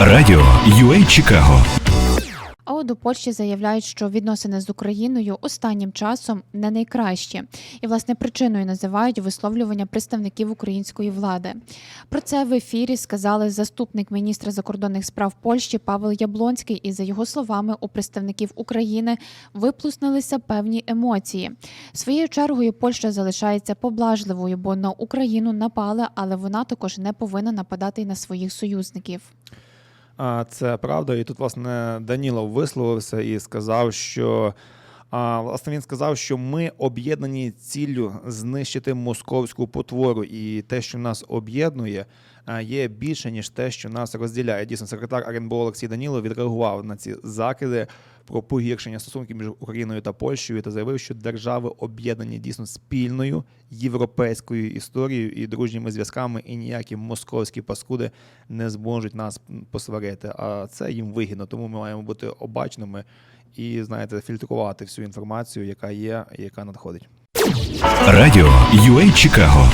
Радіо UA Чикаго А от у Польщі заявляють, що відносини з Україною останнім часом не найкращі, і власне причиною називають висловлювання представників української влади. Про це в ефірі сказали заступник міністра закордонних справ Польщі Павел Яблонський. І за його словами, у представників України виплеснулися певні емоції. Своєю чергою Польща залишається поблажливою, бо на Україну напали, але вона також не повинна нападати й на своїх союзників. А, Це правда, і тут, власне, Данілов висловився і сказав, що власне він сказав, що ми об'єднані ціллю знищити московську потвору, і те, що нас об'єднує, є більше ніж те, що нас розділяє. Дійсно, секретар РНБО Олексій Данілов відреагував на ці закиди про погіршення стосунків між Україною та Польщею та заявив, що держави об'єднані дійсно спільною європейською історією і дружніми зв'язками, і ніякі московські паскуди не зможуть нас посварити. А це їм вигідно, тому ми маємо бути обачними і знаєте, фільтрувати всю інформацію, яка є, і яка надходить. Радіо UA Чикаго